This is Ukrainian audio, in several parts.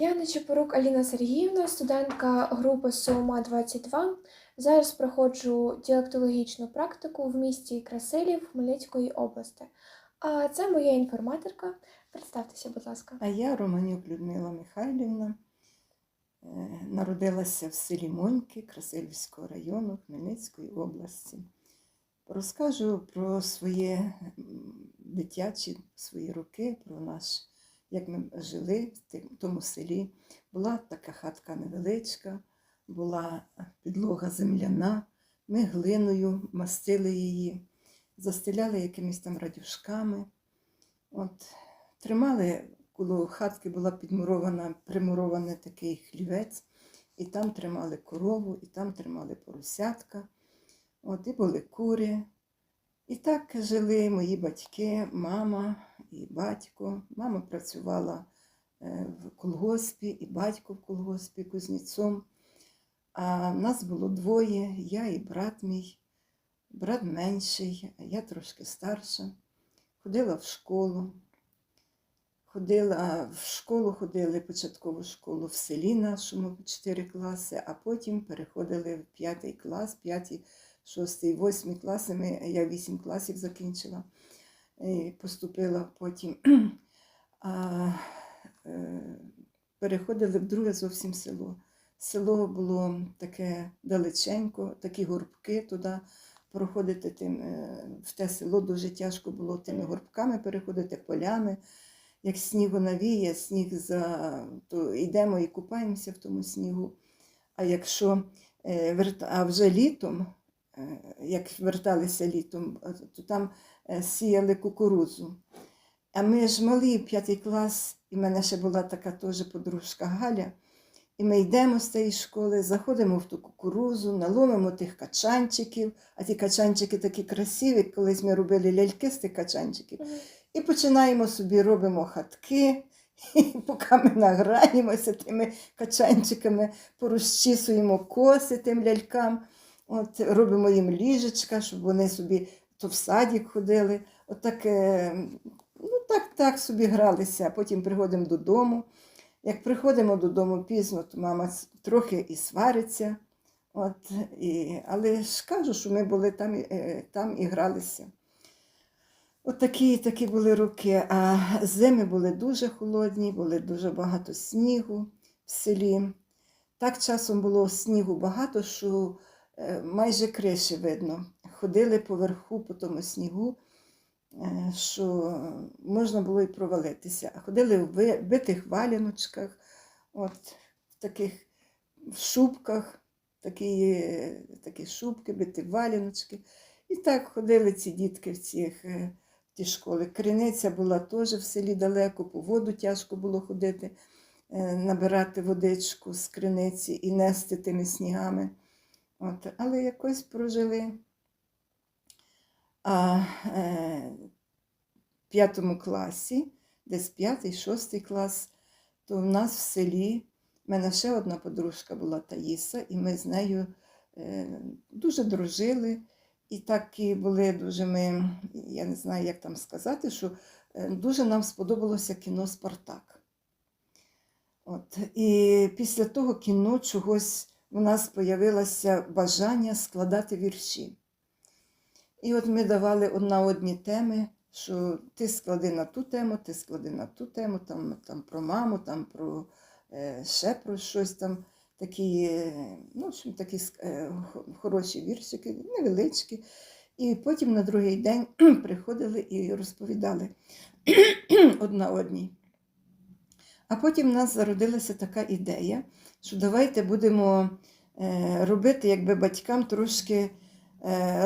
Я Нечепорук Аліна Сергіївна, студентка групи СОМА 22. Зараз проходжу діалектологічну практику в місті Красилів Хмельницької області. А це моя інформаторка. Представтеся, будь ласка. А я Романюк Людмила Михайлівна. Е, Народилася в селі Моньки Красилівського району Хмельницької області. Розкажу про своє дитячі свої роки, про наш, як ми жили в тому селі. Була така хатка невеличка, була підлога земляна. Ми глиною мастили її, застеляли якимись там радюшками. От, тримали коло хатки була підмурована, примурований такий хлівець, і там тримали корову, і там тримали поросятка, от, і були кури. І так жили мої батьки, мама і батько. Мама працювала е, в колгоспі, і батько в колгоспі кузнецом. А нас було двоє, я і брат мій, брат менший, я трошки старша. Ходила в школу. Ходила в школу, ходили початкову школу в селі нашому 4 класи, а потім переходили в 5 клас, 5, 6, 8 класи. Я 8 класів закінчила і поступила потім. А, е, переходили в друге зовсім село. Село було таке далеченько, такі горбки туди проходити тим, е, в те село дуже тяжко було тими горбками переходити, полями як снігу навіє, сніг за то йдемо і купаємося в тому снігу. А якщо е, а вже літом, е, як верталися літом, е, то там е, сіяли кукурудзу. А ми ж малі, п'ятий клас, і в мене ще була така теж подружка Галя. І ми йдемо з тієї школи, заходимо в ту кукурузу, наломимо тих качанчиків, а ті качанчики такі красиві, колись ми робили ляльки з тих качанчиків. І починаємо собі робимо хатки, і поки ми награємося тими качанчиками, порозчісуємо коси тим лялькам, от, робимо їм ліжечка, щоб вони собі то в садик ходили. От так, ну, так, так собі гралися, потім приходимо додому. Як приходимо додому пізно, то мама трохи і свариться. От, і, але ж кажу, що ми були там, е, там і гралися. От такі, такі були роки. А зими були дуже холодні, були дуже багато снігу в селі. Так часом було снігу багато, що майже криші видно. Ходили поверху по тому снігу, е, що можна було і провалитися. Ходили в битих валяночках, от, в таких шубках, такі, е, такі шубки, биті валяночки. І так ходили ці дітки в цих е, ті школи. Криниця була теж в селі далеко, по воду тяжко було ходити, е, набирати водичку з криниці і нести тими снігами. От, але якось прожили. А е, в п'ятому класі, десь п'ятий, шостий клас, то в нас в селі, в мене ще одна подружка була Таїса, і ми з нею е, дуже дружили. І так і були дуже ми, я не знаю, як там сказати, що е, дуже нам сподобалося кіно Спартак. От. І після того кіно чогось у нас з'явилося бажання складати вірші. І от ми давали одна одні теми, що ти склади на ту тему, ти склади на ту тему, там, там про маму, там про е, ще про щось там. Такі, е, ну, такі е, хороші віршики, невеличкі. І потім на другий день приходили і розповідали одна одній. А потім в нас зародилася така ідея, що давайте будемо е, робити якби батькам трошки е,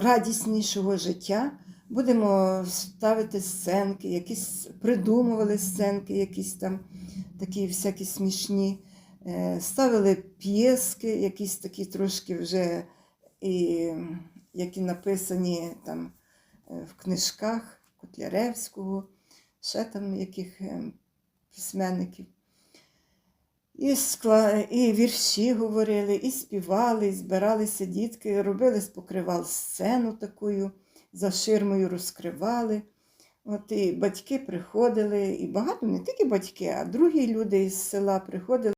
радіснішого життя. Будемо ставити сценки, якісь придумували сценки, якісь там такі всякі смішні. Е, Ставили п'єски, якісь такі трошки вже, і, які написані там в книжках Котляревського, ще там яких письменників. І, скла... і вірші говорили, і співали, і збиралися дітки, робили з покривал сцену такою, за ширмою розкривали. От і батьки приходили, і багато не тільки батьки, а другі люди із села приходили.